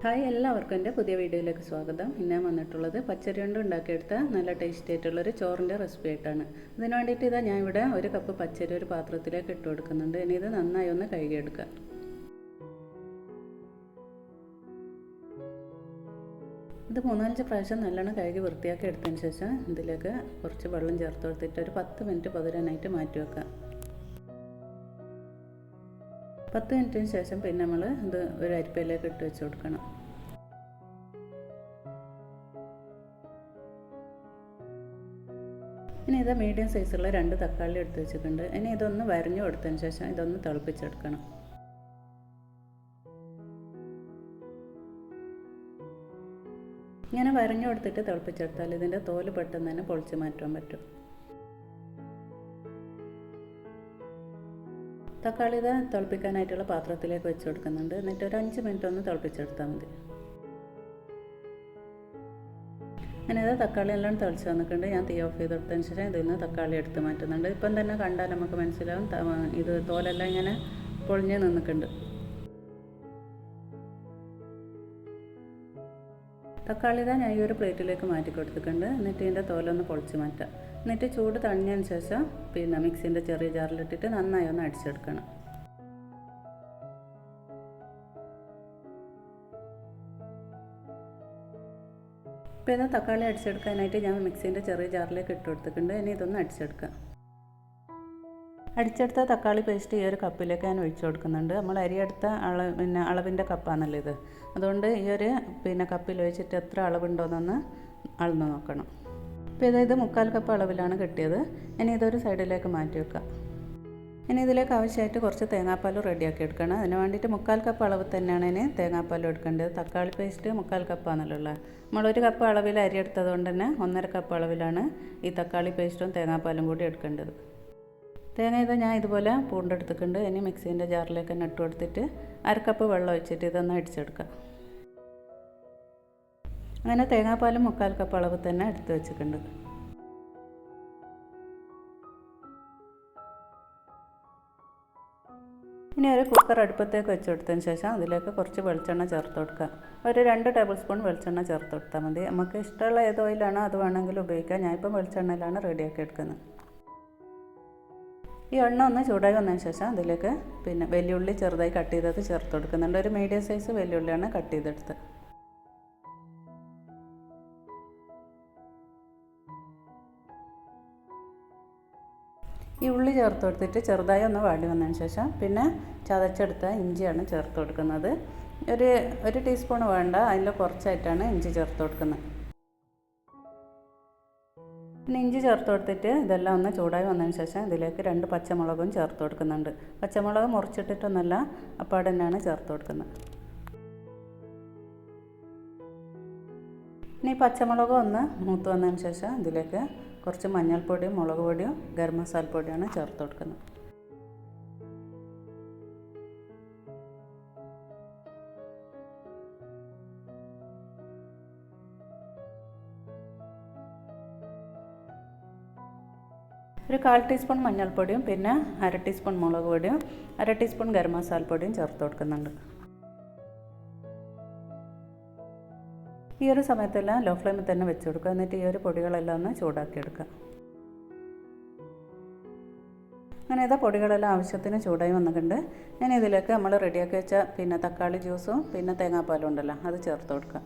Hi എല്ലാവർക്കും എന്റെ പുതിയ വീഡിയോയിലേക്ക് സ്വാഗതം. ഇന്ന് വന്നിട്ടുള്ളത് പച്ചരി കൊണ്ട് ഉണ്ടാക്കിയെടുത്ത നല്ല ടേസ്റ്റി ആയിട്ടുള്ളൊരു ചോറിന്റെ റെസിപ്പി ആയിട്ടാണ്. അതിന് വേണ്ടിയിട്ട് ഇതാ ഞാൻ ഇവിടെ ഒരു കപ്പ് പച്ചരി ഒരു പാത്രത്തിലേക്ക് ഇട്ട് കൊടുക്കുന്നുണ്ട്. ഇനി ഇത് നന്നായി ഒന്ന് കഴുകിയെടുക്കുക ഇത് മൂന്നാലഞ്ച് പ്രാവശ്യം നല്ലോണം കഴുകി വൃത്തിയാക്കി എടുത്തതിന് ശേഷം ഇതിലേക്ക് കുറച്ച് വെള്ളം ചേർത്ത് കൊടുത്തിട്ട് ഒരു പത്ത് മിനിറ്റ് പതിരാനായിട്ട് മാറ്റി വെക്കാം. പത്ത് മിനിറ്റിന് ശേഷം പിന്നെ നമ്മൾ ഇത് ഒരു അരിപ്പയിലേക്ക് ഇട്ട് വെച്ച് കൊടുക്കണം. ഇനി ഇത് മീഡിയം സൈസുള്ള രണ്ട് തക്കാളി എടുത്ത് വെച്ചിട്ടുണ്ട്. ഇനി ഇതൊന്ന് വരഞ്ഞു കൊടുത്തതിന് ശേഷം ഇതൊന്ന് തിളപ്പിച്ചെടുക്കണം. ഇങ്ങനെ വരഞ്ഞു കൊടുത്തിട്ട് തിളപ്പിച്ചെടുത്താൽ ഇതിന്റെ തോൽ പെട്ടെന്ന് തന്നെ പൊളിച്ച് മാറ്റാൻ പറ്റും. തക്കാളി ഇത് തിളപ്പിക്കാനായിട്ടുള്ള പാത്രത്തിലേക്ക് വെച്ച് കൊടുക്കുന്നുണ്ട്. എന്നിട്ട് ഒരു അഞ്ച് മിനിറ്റ് ഒന്ന് തിളപ്പിച്ചെടുത്താൽ മതി. അങ്ങനെ തക്കാളി എല്ലാം തിളച്ച് വന്നിട്ടുണ്ട്. ഞാൻ തീ ഓഫ് ചെയ്ത് കൊടുത്തതിന് ശേഷം ഇതിൽ നിന്ന് തക്കാളി എടുത്ത് മാറ്റുന്നുണ്ട്. ഇപ്പം തന്നെ കണ്ടാൽ നമുക്ക് മനസ്സിലാവും. ഇത് തോലെല്ലാം ഇങ്ങനെ പൊളിഞ്ഞ് നിന്നിട്ടുണ്ട്. തക്കാളി ഇതാ ഞാൻ ഈ ഒരു പ്ലേറ്റിലേക്ക് മാറ്റി കൊടുത്തിട്ടുണ്ട്. എന്നിട്ട് ഇതിന്റെ തോലൊന്ന് പൊളിച്ച് മാറ്റാം. എന്നിട്ട് ചൂട് തണിഞ്ഞതിന് ശേഷം പിന്നെ മിക്സിന്റെ ചെറിയ ജാറിലിട്ടിട്ട് നന്നായി ഒന്ന് അടിച്ചെടുക്കണം. ഇപ്പോൾ ഇത് തക്കാളി അടിച്ചെടുക്കാനായിട്ട് ഞാൻ മിക്സിന്റെ ചെറിയ ജാറിലേക്ക് ഇട്ട് കൊടുത്തിട്ടുണ്ട്. ഇനി ഇതൊന്ന് അടിച്ചെടുക്കാം. അടിച്ചെടുത്ത തക്കാളി പേസ്റ്റ് ഈ ഒരു കപ്പിലേക്ക് ഞാൻ ഒഴിച്ചു കൊടുക്കുന്നുണ്ട്. നമ്മൾ അരിയെടുത്ത അള പിന്നെ അളവിന്റെ കപ്പാണല്ലോ ഇത്. അതുകൊണ്ട് ഈ ഒരു പിന്നെ കപ്പിൽ ഒഴിച്ചിട്ട് എത്ര അളവുണ്ടോയെന്നൊന്ന് അളന്ന് നോക്കണം. ഇപ്പോൾ ഇതായത് ഇത് മുക്കാൽ കപ്പ് അളവിലാണ് കിട്ടിയത്. ഇനി ഇതൊരു സൈഡിലേക്ക് മാറ്റി വെക്കാം. ഇനി ഇതിലേക്ക് ആവശ്യമായിട്ട് കുറച്ച് തേങ്ങാപ്പാൽ റെഡിയാക്കി എടുക്കണം. അതിന് വേണ്ടിയിട്ട് മുക്കാൽ കപ്പ് അളവ് തന്നെയാണ് ഇനി തേങ്ങാപ്പാൽ എടുക്കേണ്ടത്. തക്കാളി പേസ്റ്റ് മുക്കാൽ കപ്പാണല്ലോ ഉള്ളത് നമ്മളൊരു കപ്പ് അളവിൽ അരി എടുത്തത് കൊണ്ട് തന്നെ ഒന്നര കപ്പ് അളവിലാണ് ഈ തക്കാളി പേസ്റ്റും തേങ്ങാപ്പാലും കൂടി എടുക്കേണ്ടത്. തേങ്ങ ഇത് ഞാൻ ഇതുപോലെ പൂണ്ടെടുത്തിട്ടുണ്ട് ഇനി മിക്സീന്റെ ജാറിലേക്ക് തന്നെ ഇട്ട് കൊടുത്തിട്ട് അരക്കപ്പ് വെള്ളം ഒഴിച്ചിട്ട് ഇതൊന്ന് അടിച്ചെടുക്കാം അങ്ങനെ തേങ്ങാപ്പാലും മുക്കാൽ കപ്പ് അളവ് തന്നെ എടുത്ത് വെച്ചിട്ടുണ്ട്. ഇനി ഒരു കുക്കർ അടുപ്പത്തേക്ക് വെച്ച് കൊടുത്തതിന് ശേഷം അതിലേക്ക് കുറച്ച് വെളിച്ചെണ്ണ ചേർത്ത് കൊടുക്കുക. ഒരു രണ്ട് ടേബിൾ സ്പൂൺ വെളിച്ചെണ്ണ ചേർത്ത് കൊടുത്താൽ മതി. നമുക്ക് ഇഷ്ടമുള്ള ഏത് ഓയിലാണോ അത് വേണമെങ്കിലും ഉപയോഗിക്കാം. ഞാനിപ്പം വെളിച്ചെണ്ണയിലാണ് റെഡിയാക്കി എടുക്കുന്നത്. ഈ എണ്ണ ഒന്ന് ചൂടായി വന്നതിന് ശേഷം അതിലേക്ക് പിന്നെ വെല്ലുള്ളി ചെറുതായി കട്ട് ചെയ്തത് ചേർത്ത് കൊടുക്കുന്നുണ്ട്. ഒരു മീഡിയം സൈസ് വെല്ലുള്ളിയാണ് കട്ട് ചെയ്തെടുത്ത്. ഈ ഉള്ളി ചേർത്ത് കൊടുത്തിട്ട് ചെറുതായി ഒന്ന് വാടി വന്നതിന് ശേഷം പിന്നെ ചതച്ചെടുത്ത ഇഞ്ചിയാണ് ചേർത്ത് കൊടുക്കുന്നത്. ഒരു ഒരു ടീസ്പൂൺ വേണ്ട അതിൽ കുറച്ചായിട്ടാണ് ഇഞ്ചി ചേർത്ത് കൊടുക്കുന്നത്. പിന്നെ ഇഞ്ചി ചേർത്ത് കൊടുത്തിട്ട് ഇതെല്ലാം ഒന്ന് ചൂടായി വന്നതിന് ശേഷം ഇതിലേക്ക് രണ്ട് പച്ചമുളകും ചേർത്ത് കൊടുക്കുന്നുണ്ട്. പച്ചമുളക് മുറിച്ചിട്ടിട്ടൊന്നല്ല അപ്പാടെ തന്നെയാണ് ചേർത്ത് കൊടുക്കുന്നത്. ഇനി പച്ചമുളക് ഒന്ന് മൂത്ത് വന്നതിന് ശേഷം ഇതിലേക്ക് കുറച്ച് മഞ്ഞൾപ്പൊടിയും മുളക് പൊടിയും ഗരം മസാലപ്പൊടിയാണ് ചേർത്ത് കൊടുക്കുന്നത്. ഒരു കാൽ ടീസ്പൂൺ മഞ്ഞൾപ്പൊടിയും പിന്നെ അര ടീസ്പൂൺ മുളക് പൊടിയും അര ടീസ്പൂൺ ഗരം മസാല പൊടിയും ചേർത്ത് കൊടുക്കുന്നുണ്ട്. ഈ ഒരു സമയത്തെല്ലാം ലോ ഫ്ലെയിമിൽ തന്നെ വെച്ച് കൊടുക്കുക. എന്നിട്ട് ഈ ഒരു പൊടികളെല്ലാം ഒന്ന് ചൂടാക്കി എടുക്കുക. അങ്ങനെ ഇതാ പൊടികളെല്ലാം ആവശ്യത്തിന് ചൂടായി വന്നിട്ടുണ്ട്. ഞാൻ ഇതിലേക്ക് നമ്മൾ റെഡിയാക്കി വെച്ച പിന്നെ തക്കാളി ജ്യൂസും പിന്നെ തേങ്ങാപ്പാലും ഉണ്ടല്ലോ അത് ചേർത്ത് കൊടുക്കുക.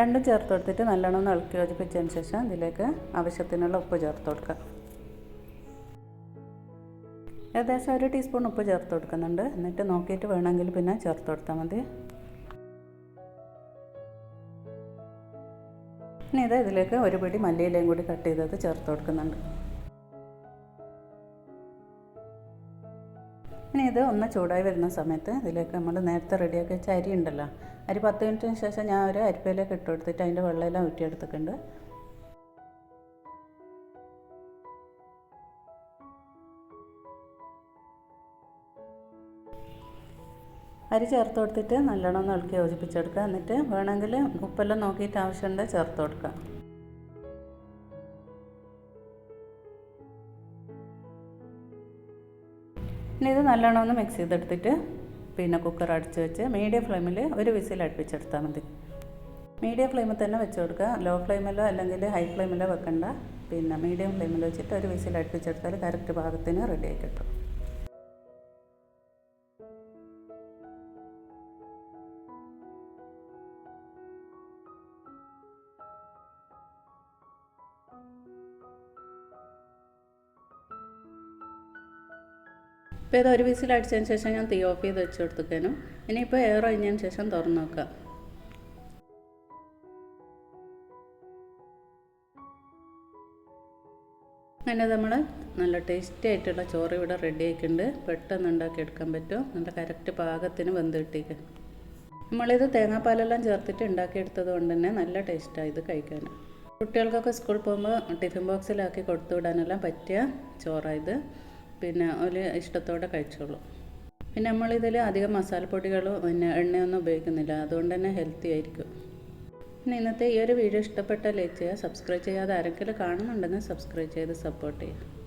രണ്ടും ചേർത്ത് കൊടുത്തിട്ട് നല്ലോണം ഒന്ന് ഇളക്കി യോജിപ്പിച്ചതിന് ശേഷം ഇതിലേക്ക് ആവശ്യത്തിനുള്ള ഉപ്പ് ചേർത്ത് കൊടുക്കുക. ഏകദേശം ഒരു ടീസ്പൂൺ ഉപ്പ് ചേർത്ത് കൊടുക്കുന്നുണ്ട്. എന്നിട്ട് നോക്കിയിട്ട് വേണമെങ്കിൽ പിന്നെ ചേർത്ത് കൊടുത്താൽ മതി. ഇനി ഇത് ഇതിലേക്ക് ഒരു പിടി മല്ലിയിലയും കൂടി കട്ട് ചെയ്തത് ചേർത്ത് കൊടുക്കുന്നുണ്ട്. ഇനി ഇത് ഒന്ന് ചൂടായി വരുന്ന സമയത്ത് ഇതിലേക്ക് നമ്മൾ നേരത്തെ റെഡിയാക്കി വെച്ച അരി ഉണ്ടല്ലോ അരി പത്ത് മിനിറ്റിന് ശേഷം ഞാൻ ഒരു അരിപ്പയിലേക്ക് ഇട്ട് കൊടുത്തിട്ട് അതിന്റെ വെള്ളമെല്ലാം ഊറ്റിയെടുത്തിട്ടുണ്ട്. അരി ചേർത്ത് കൊടുത്തിട്ട് നല്ലോണം ഒന്ന് ഇളക്കി യോജിപ്പിച്ചെടുക്കുക. എന്നിട്ട് വേണമെങ്കിൽ ഉപ്പെല്ലാം നോക്കിയിട്ട് ആവശ്യമുണ്ട് ചേർത്ത് കൊടുക്കുക. ഇനി ഇത് നല്ലോണം ഒന്ന് മിക്സ് ചെയ്തെടുത്തിട്ട് പിന്നെ കുക്കർ അടച്ച് വെച്ച് മീഡിയം ഫ്ലെയിമിൽ ഒരു വിസിൽ അടുപ്പിച്ചെടുത്താൽ മതി. മീഡിയം ഫ്ലെയിമിൽ തന്നെ വെച്ച് കൊടുക്കുക. ലോ ഫ്ലെയിമിലോ അല്ലെങ്കിൽ ഹൈ ഫ്ലെയിമിലോ വെക്കണ്ട. പിന്നെ മീഡിയം ഫ്ലെയിമിൽ വെച്ചിട്ട് ഒരു വിസിൽ അടുപ്പിച്ചെടുത്താൽ കറക്റ്റ് ഭാഗത്തിന് റെഡി ആയി കിട്ടും. ഇപ്പോൾ ഇത് ഒരു വിസിൽ അടിച്ചതിന് ശേഷം ഞാൻ തീ ഓഫ് ചെയ്ത് വെച്ച് കൊടുത്തേക്കാനും. ഇനിയിപ്പോൾ എയർ ഒഴിഞ്ഞതിന് ശേഷം തുറന്ന് നോക്കാം. അങ്ങനെ നമ്മൾ നല്ല ടേസ്റ്റി ആയിട്ടുള്ള ചോറ് ഇവിടെ റെഡി ആയിട്ടുണ്ട്. പെട്ടെന്ന് ഉണ്ടാക്കിയെടുക്കാൻ പറ്റും. നല്ല കറക്റ്റ് പാകത്തിന് വെന്ത് കിട്ടിയിട്ട് നമ്മളിത് തേങ്ങാപ്പാലെല്ലാം ചേർത്തിട്ട് ഉണ്ടാക്കിയെടുത്തത് കൊണ്ട് തന്നെ നല്ല ടേസ്റ്റാണ് ഇത് കഴിക്കാൻ. കുട്ടികൾക്കൊക്കെ സ്കൂളിൽ പോകുമ്പോൾ ടിഫിൻ ബോക്സിലാക്കി കൊടുത്തു വിടാനെല്ലാം പറ്റിയ ചോറായത് പിന്നെ ഒരു ഇഷ്ടത്തോടെ കഴിച്ചോളൂ. പിന്നെ നമ്മളിതിൽ അധികം മസാലപ്പൊടികളോ പിന്നെ എണ്ണയൊന്നും ഉപയോഗിക്കുന്നില്ല. അതുകൊണ്ട് തന്നെ ഹെൽത്തി ആയിരിക്കും. പിന്നെ ഇന്നത്തെ ഈ ഒരു വീഡിയോ ഇഷ്ടപ്പെട്ടാൽ ലൈക്ക് ചെയ്യുക സബ്സ്ക്രൈബ് ചെയ്യാതെ ആരെങ്കിലും കാണുന്നുണ്ടെങ്കിൽ സബ്സ്ക്രൈബ് ചെയ്ത് സപ്പോർട്ട് ചെയ്യുക.